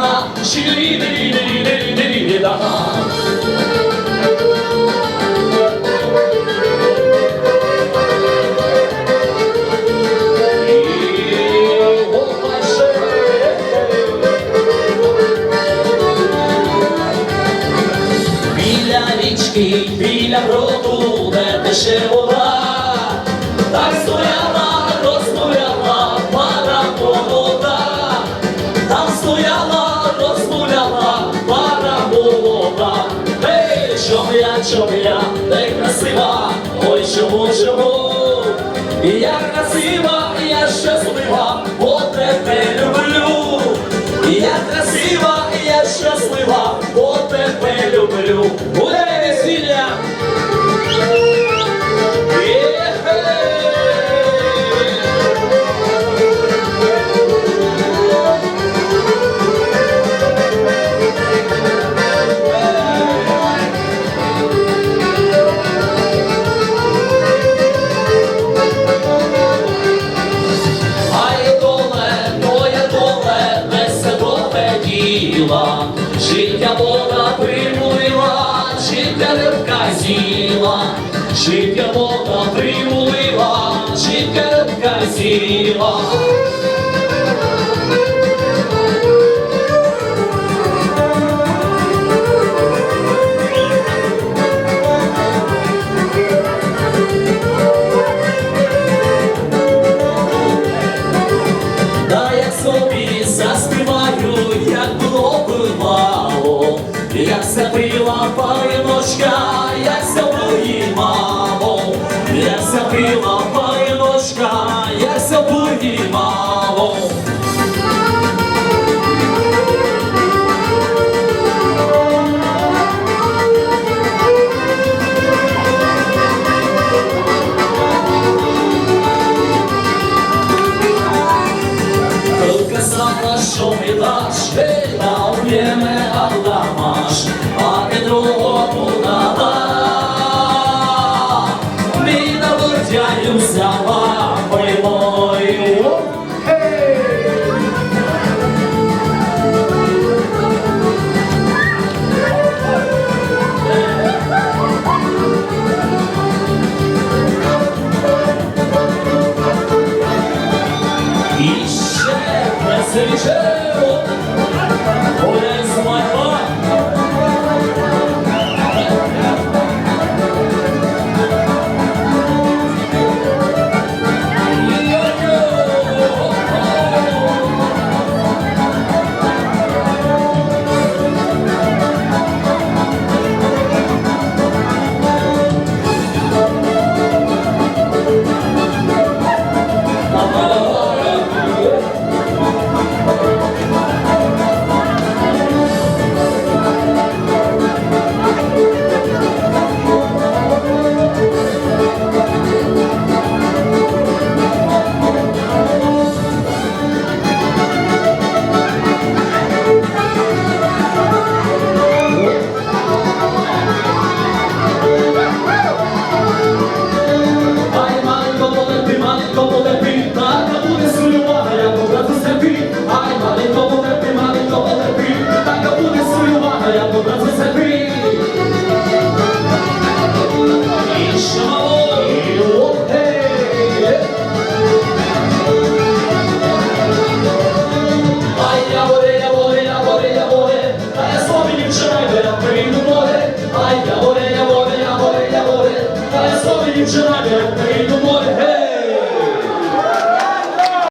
дирі, дирі, дама, ші-дирі, дирі, дирі, дирі, дирі, дирі, дама. І, опа, ще. Біля річки, біля броду, де тече вода, так стояла, чому я, не красива, ой, чому, чому? Я красива, я щаслива, бо тебе люблю. Я красива, я щаслива, бо тебе люблю. Життя Бога примулила, життя не вказіла, життя Бога примулила, життя не вказіла. як се пила паночка, як се бої, мамо, як се пила паночка, як се бої, мамо. Только сама шум и дашь, эй, да, умеем Yes, Віджарятий